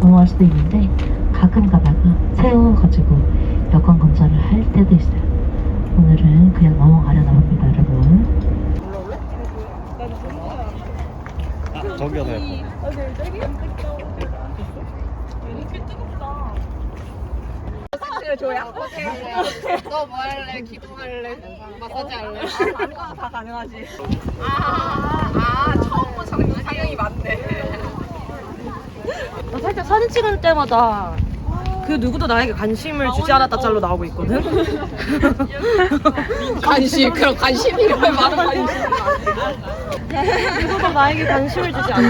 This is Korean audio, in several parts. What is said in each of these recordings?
넘어갈 수도 있는데 가끔 가다가 세워가지고 여권 검사를 할 때도 있어요. 오늘은 그냥 넘어가려나 봅니다, 여러분. 아, 저기가 더 예뻐. 너뭐 할래? 기도할래? 마사지 할래? 아무거나 다 가능하지. 아, 아, 처음 본 사람이 상영이 많네. 나 살짝 사진 찍을 때마다 그 누구도 나에게 관심을 주지 않았다 짤로 나오고 있거든. 관심, 그럼 관심이라면 많은 관심. 누구도 나에게 관심을 주지 않아.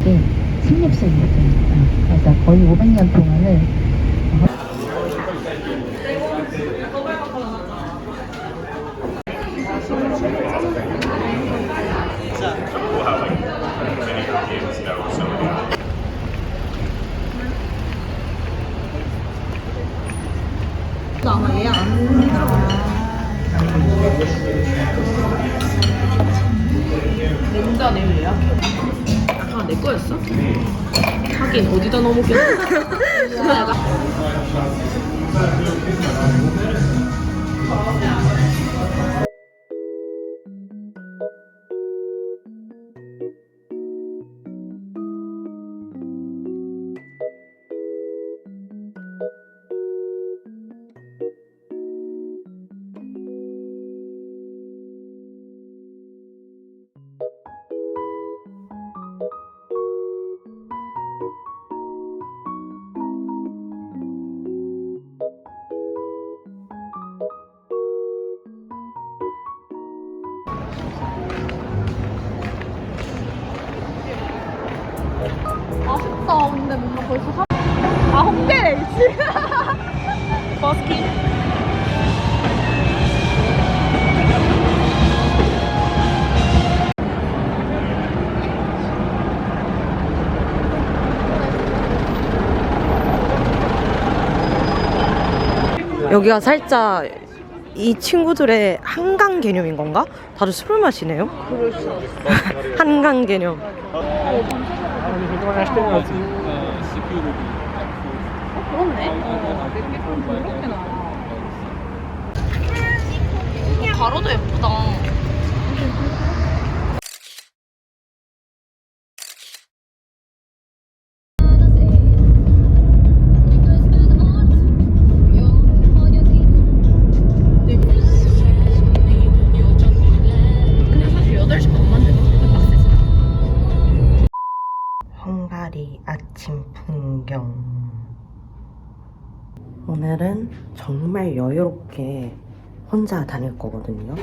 네, 식립수입니다. 그래서 거의 500년 동안은 렌자 내일 예약해. 아, 내 거였어? 하긴 어디다 넣어먹겠어. 아쉽다. 근데 뭔가 벌써 사... 아, 홍대! 버스킹. 여기가 살짝 이 친구들의 한강 개념인 건가? 다들 술을 마시네요. 한강 개념. 가로도 예쁘다. 정말 여유롭게 혼자 다닐 거거든요.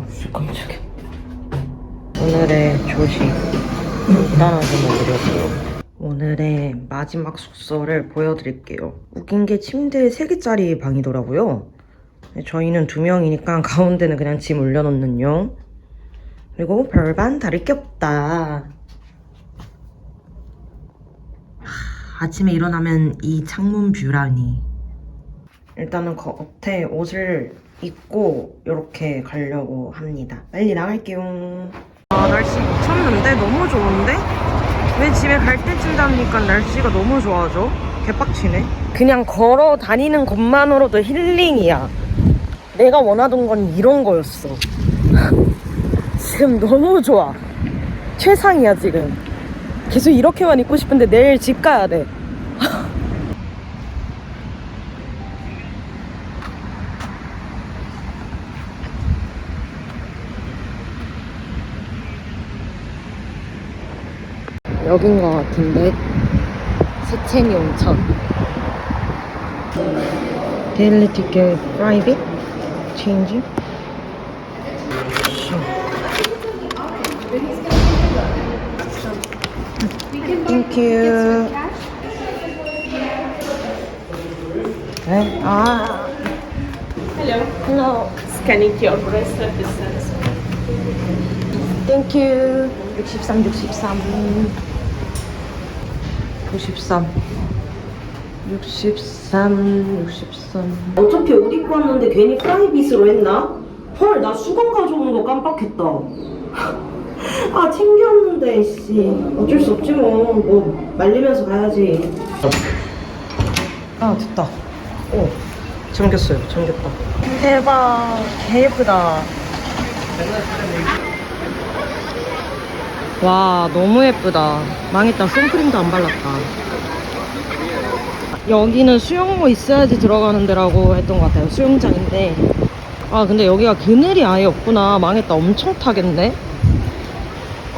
어씨 깜짝이야. 오늘의 조식 간단하게 먹으려고요. 오늘의 마지막 숙소를 보여드릴게요. 웃긴 게 침대 3개짜리 방이더라고요. 저희는 두 명이니까 가운데는 그냥 짐 올려놓는 용. 그리고 별반 다를 게 없다. 하, 아침에 일어나면 이 창문 뷰라니. 일단은 겉에 옷을 입고 이렇게 가려고 합니다. 빨리 나갈게요. 아 날씨 미쳤는데 너무 좋은데? 왜 집에 갈 때쯤 되니까 날씨가 너무 좋아져? 개빡치네. 그냥 걸어 다니는 것만으로도 힐링이야. 내가 원하던 건 이런 거였어. 지금 너무 좋아. 최상이야 지금. 계속 이렇게만 입고 싶은데 내일 집 가야 돼. 여긴 것 같은데? 세첸이 온천. 데일리 티켓 프라이빗 체인지 땡큐 네? 아 Hello. hello Scanning your breast distance. 땡큐 63 63 93 63 63 어차피 옷 입고 왔는데 괜히 프라이빗으로 했나? 헐 나 수건 가져오는 거 깜빡했다 아 챙겼는데 씨 어쩔 수 없지 뭐. 뭐 말리면서 가야지. 아 됐다. 오 잠겼어요. 잠겼다. 대박. 개 예쁘다. 와 너무 예쁘다. 망했다. 선크림도 안 발랐다. 여기는 수영모 있어야지 들어가는 데라고 했던 것 같아요. 수영장인데. 아 근데 여기가 그늘이 아예 없구나. 망했다. 엄청 타겠네.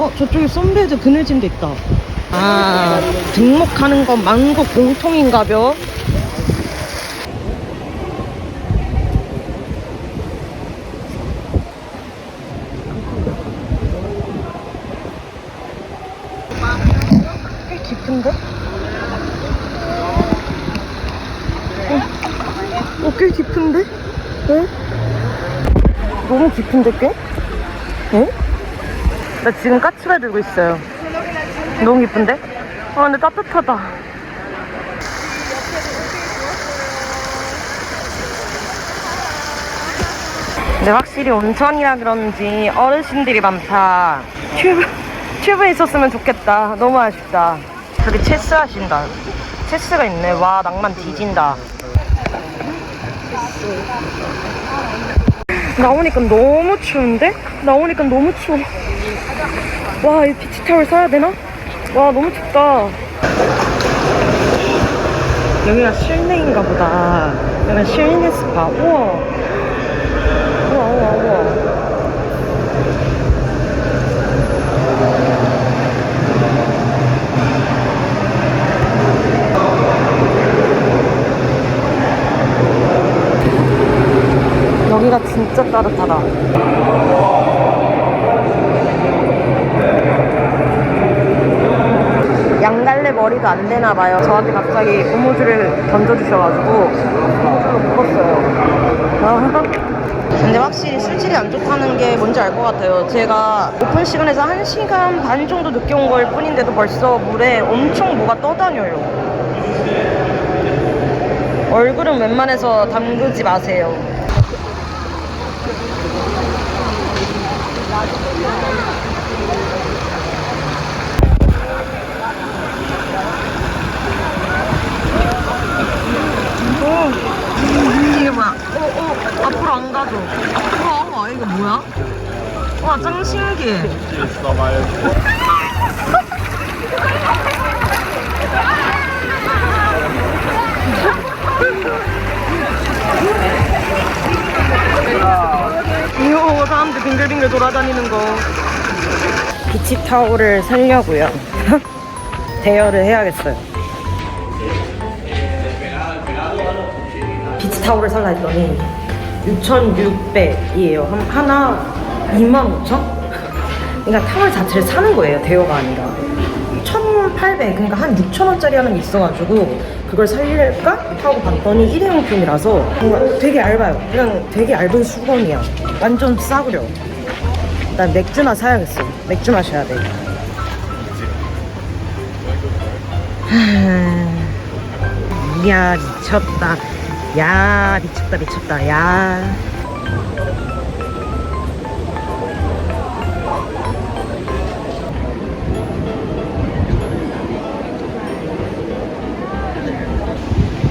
어 저쪽에 선베드 그늘짐도 있다. 아 등록하는 건 만국 공통인가벼? 꽤 깊은데? 어, 어, 꽤 깊은데? 왜? 너무 깊은데 꽤? 어? 나 지금 까치발 들고 있어요. 너무 깊은데? 아 근데 따뜻하다. 근데 확실히 온천이라 그런지 어르신들이 많다. 튜브, 튜브에 있었으면 좋겠다. 너무 아쉽다. 저기 체스 하신다. 체스가 있네. 와, 낭만 뒤진다. 나오니까 너무 추운데? 나오니까 너무 추워. 와, 이 비치타월 사야 되나? 와, 너무 춥다. 여기가 실내인가 보다. 약간 실내 스파. 우와. 우와, 우와, 우와. 여기가 진짜 따뜻하다. 머리도 안 되나 봐요. 저한테 갑자기 고무줄을 던져주셔가지고 고무줄로 묶었어요. 아. 근데 확실히 술질이 안 좋다는 게 뭔지 알 것 같아요. 제가 오픈 시간에서 1시간 반 정도 늦게 온 걸 뿐인데도 벌써 물에 엄청 뭐가 떠다녀요. 얼굴은 웬만해서 담그지 마세요. 타올을 살려고요. 대여를 해야겠어요. 비치 타올을 살라 했더니 6,600이에요. 하나 25,000? 그러니까 타월 자체를 사는 거예요. 대여가 아니라. 1,800. 그러니까 한 6,000원짜리 하는 게 있어가지고 그걸 살릴까 하고 봤더니 일회용품이라서 되게 얇아요. 그냥 되게 얇은 수건이야. 완전 싸구려. 난 맥주나 사야겠어. 맥주 마셔야 돼. 하... 이야 미쳤다. 야 미쳤다 미쳤다. 야.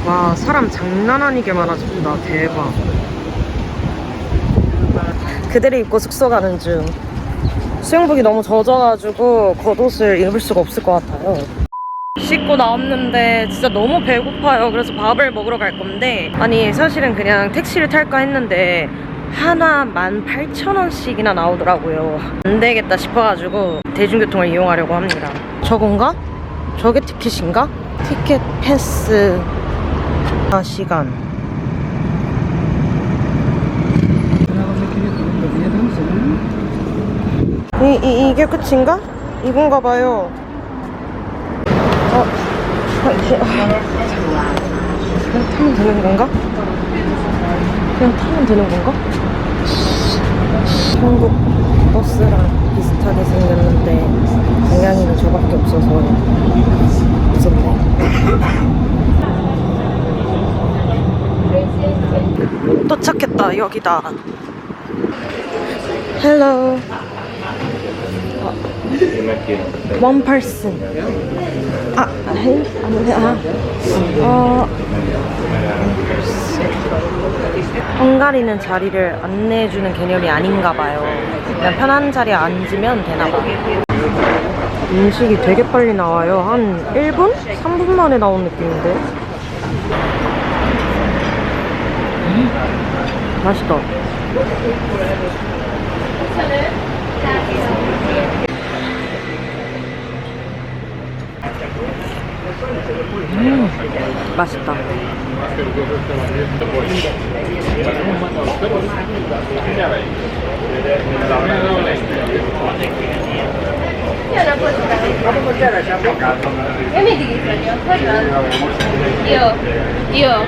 와 사람 장난 아니게 많아졌다 대박 그대로 입고 숙소 가는 중. 수영복이 너무 젖어가지고 겉옷을 입을 수가 없을 것 같아요. 씻고 나왔는데 진짜 너무 배고파요. 그래서 밥을 먹으러 갈 건데. 아니 사실은 그냥 택시를 탈까 했는데 하나 18,000원씩이나 나오더라고요. 안 되겠다 싶어가지고 대중교통을 이용하려고 합니다. 저건가? 저게 티켓인가? 티켓 패스. 아, 시간. 이, 이, 이게 끝인가? 이건가 봐요. 어, 아, 지- 아, 그냥 타면 되는 건가? 그냥 타면 되는 건가? 한국 버스랑 비슷하게 생겼는데 방향이는 저밖에 없어서 무섭네. 도착했다 여기다 헬로 원 퍼슨. 아, 해? 안 돼. 아. 어. 헝가리는 자리를 안내해주는 개념이 아닌가 봐요. 그냥 편한 자리에 앉으면 되나 봐. 음식이 되게 빨리 나와요. 한 1분? 3분 만에 나온 느낌인데. 맛있다. 음, 맛있다. Io, io.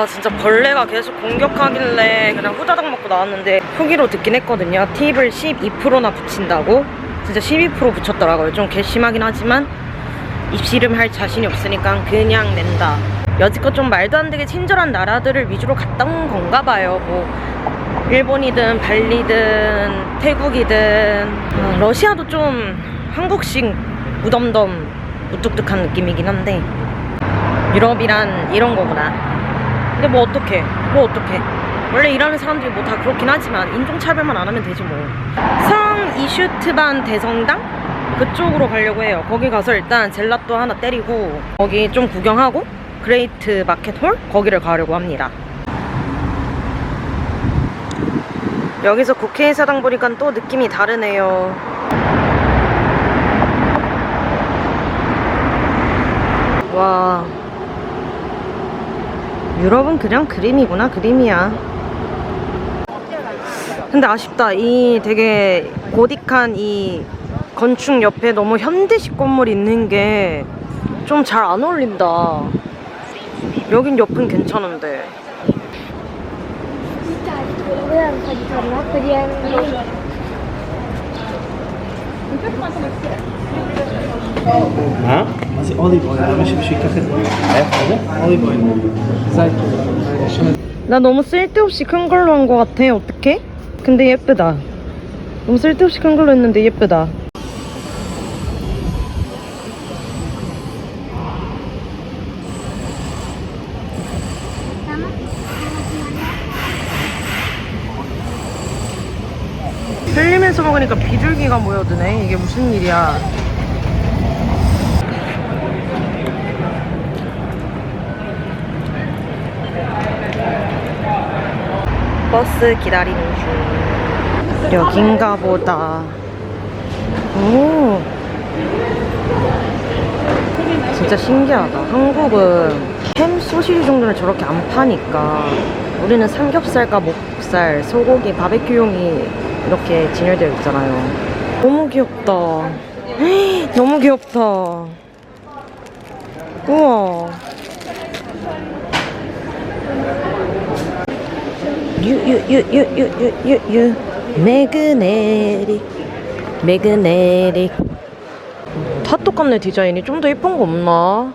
와 진짜 벌레가 계속 공격하길래 그냥 후다닥 먹고 나왔는데 후기로 듣긴 했거든요. 팁을 12%나 붙인다고? 진짜 12% 붙였더라고요. 좀 괘씸하긴 하지만 입씨름 할 자신이 없으니까 그냥 낸다. 여지껏 좀 말도 안 되게 친절한 나라들을 위주로 갔다 온 건가 봐요. 뭐 일본이든 발리든 태국이든 어, 러시아도 좀 한국식 무덤덤 무뚝뚝한 느낌이긴 한데 유럽이란 이런 거구나 근데 뭐 어떡해? 뭐 어떡해? 원래 일하는 사람들이 뭐 다 그렇긴 하지만 인종차별만 안 하면 되지 뭐성 이슈트반 대성당? 그쪽으로 가려고 해요. 거기 가서 일단 젤라또 하나 때리고 거기 좀 구경하고 그레이트 마켓홀? 거기를 가려고 합니다. 여기서 국회의사당 보니까 또 느낌이 다르네요. 와 유럽은 그냥 그림이구나 그림이야. 근데 아쉽다. 이 되게 고딕한 이 건축 옆에 너무 현대식 건물이 있는 게 좀 잘 안 어울린다. 여긴 옆은 괜찮은데 ها؟ قصدي اوليف اويل ماشي مش يتاخد اوليف اويل زيت 나 너무 쓸데없이 큰 걸로 한 것 같아 어떡해? 근데 예쁘다 너무 쓸데없이 큰 걸로 했는데 예쁘다 흘리면서 먹으니까 비둘기가 모여드네 이게 무슨 일이야 버스 기다리는 중. 여긴가 보다. 오. 진짜 신기하다. 한국은 햄 소시지 정도는 저렇게 안 파니까 우리는 삼겹살과 목살, 소고기, 바베큐용이 이렇게 진열되어 있잖아요. 너무 귀엽다. 너무 귀엽다. 우와 유유유유유유유 매그네릭 매그네릭 다 똑같네 디자인이 좀 더 예쁜 거 없나?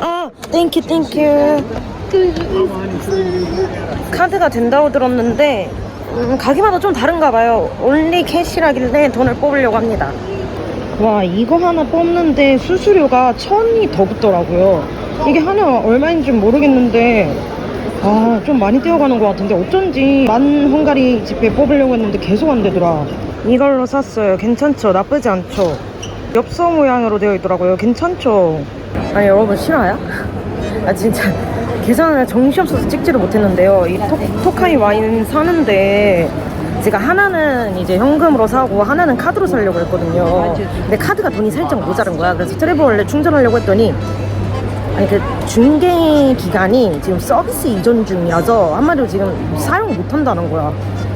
아 땡큐 땡큐 카드가 된다고 들었는데 음, 가게마다 좀 다른가 봐요. 온리 캐시라길래 돈을 뽑으려고 합니다. 와 이거 하나 뽑는데 수수료가 천이 더 붙더라고요. 이게 하나 얼마인지 모르겠는데 아 좀 많이 뛰어가는 것 같은데 어쩐지 만 헝가리 지폐 뽑으려고 했는데 계속 안 되더라. 이걸로 샀어요. 괜찮죠? 나쁘지 않죠? 엽서 모양으로 되어 있더라고요. 괜찮죠? 아니 여러분 실화야? 아 진짜. 계산을 정신없어서 찍지를 못했는데요. 이 토, 토카이 와인 사는데 제가 하나는 이제 현금으로 사고 하나는 카드로 사려고 했거든요. 근데 카드가 돈이 살짝 모자란 거야. 그래서 트래블 원래 충전하려고 했더니 아니 그 중개 기간이 지금 서비스 이전 중이어서 한마디로 지금 사용 못 한다는 거야.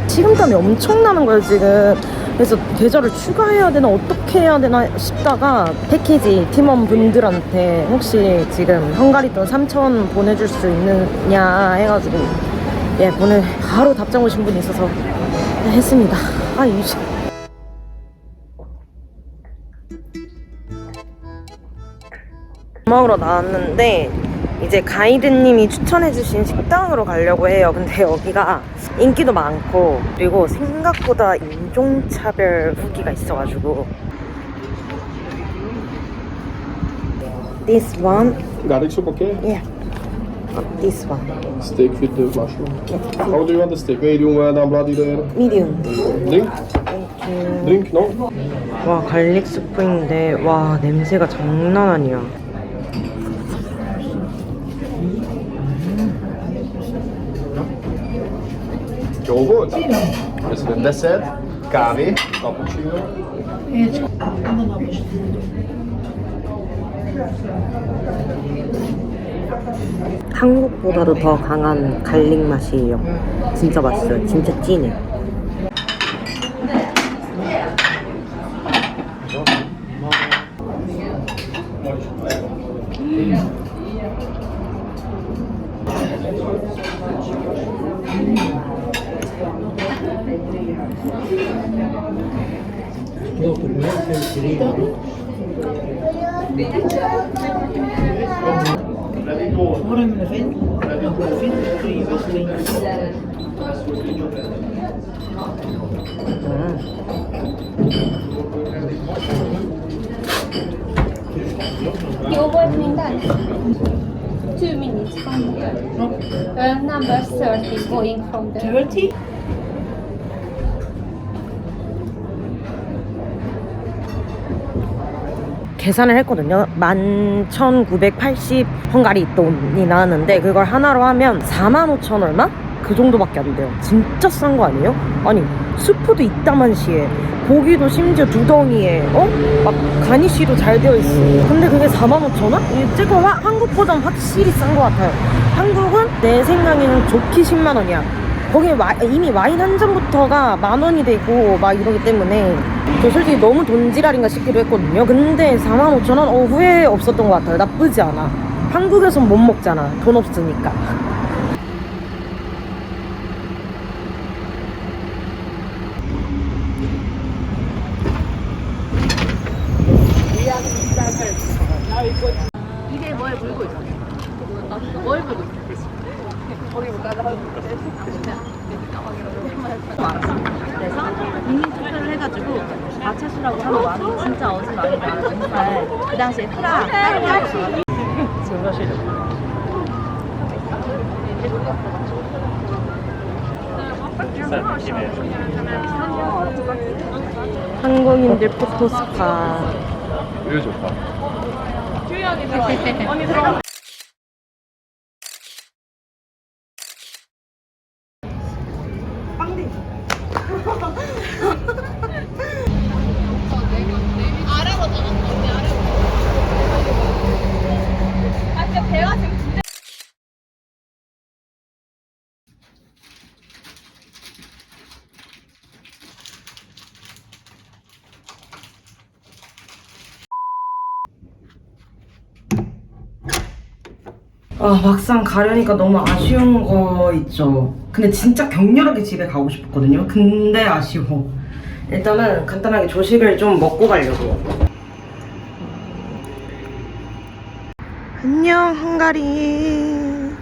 시름땀이 엄청나는 거예요 지금. 그래서 계좌를 추가해야 되나 어떻게 해야 되나 싶다가 패키지 팀원분들한테 혹시 지금 헝가리 돈 3천 보내줄 수 있느냐 해가지고 예 보내 바로 답장 오신 분이 있어서 했습니다. 아 이. 먹으러 나왔는데 이제 가이드님이 추천해주신 식당으로 가려고 해요. 근데 여기가 인기도 많고 그리고 생각보다 인종차별 후기가 있어가지고 This one, Garlic oké? yeah. This one, Steak with the mushroom. How do you want the steak? Medium well done, bloody there. medium. Drink? Drink, no? 와 갈릭 스프인데 와 냄새가 장난 아니야. Het een dessert? Kavi, cappuccino. 한국보다도 더 강한 갈릭 맛이에요. 진짜 맛있어요. 진짜 진해. The opening time. Two minutes from here. Uh, number 30 going from there. 30? 계산을 했거든요. 11,980 헝가리 돈이 나왔는데 그걸 하나로 하면 45,000 얼마? 그 정도밖에 안 돼요. 진짜 싼 거 아니에요? 아니 수프도 이따만 시에 고기도 심지어 두 덩이에 어? 막 가니쉬도 잘 되어 있어. 근데 그게 45,000원? 이제 거 한국보단 확실히 싼 거 같아요. 한국은 내 생각에는 좋기 10만 원이야. 거기 와- 이미 와인 한 잔부터가 만 원이 되고 막 이러기 때문에 저 솔직히 너무 돈 지랄인가 싶기도 했거든요. 근데 45,000원 어, 후회 없었던 것 같아요. 나쁘지 않아. 한국에선 못 먹잖아. 돈 없으니까. 국민투표를 해가지고 마차수라고 하는 마음이 진짜 어지 많이 나요. 정말 그 당시에 프라 한국인들 포토스팟. Heel 좋다. 아 근데 배가 지금 진짜 아 막상 가려니까 너무 아쉬운 거 있죠. 근데 진짜 격렬하게 집에 가고 싶었거든요. 근데 아쉬워. 일단은 간단하게 조식을 좀 먹고 가려고. 안녕 헝가리.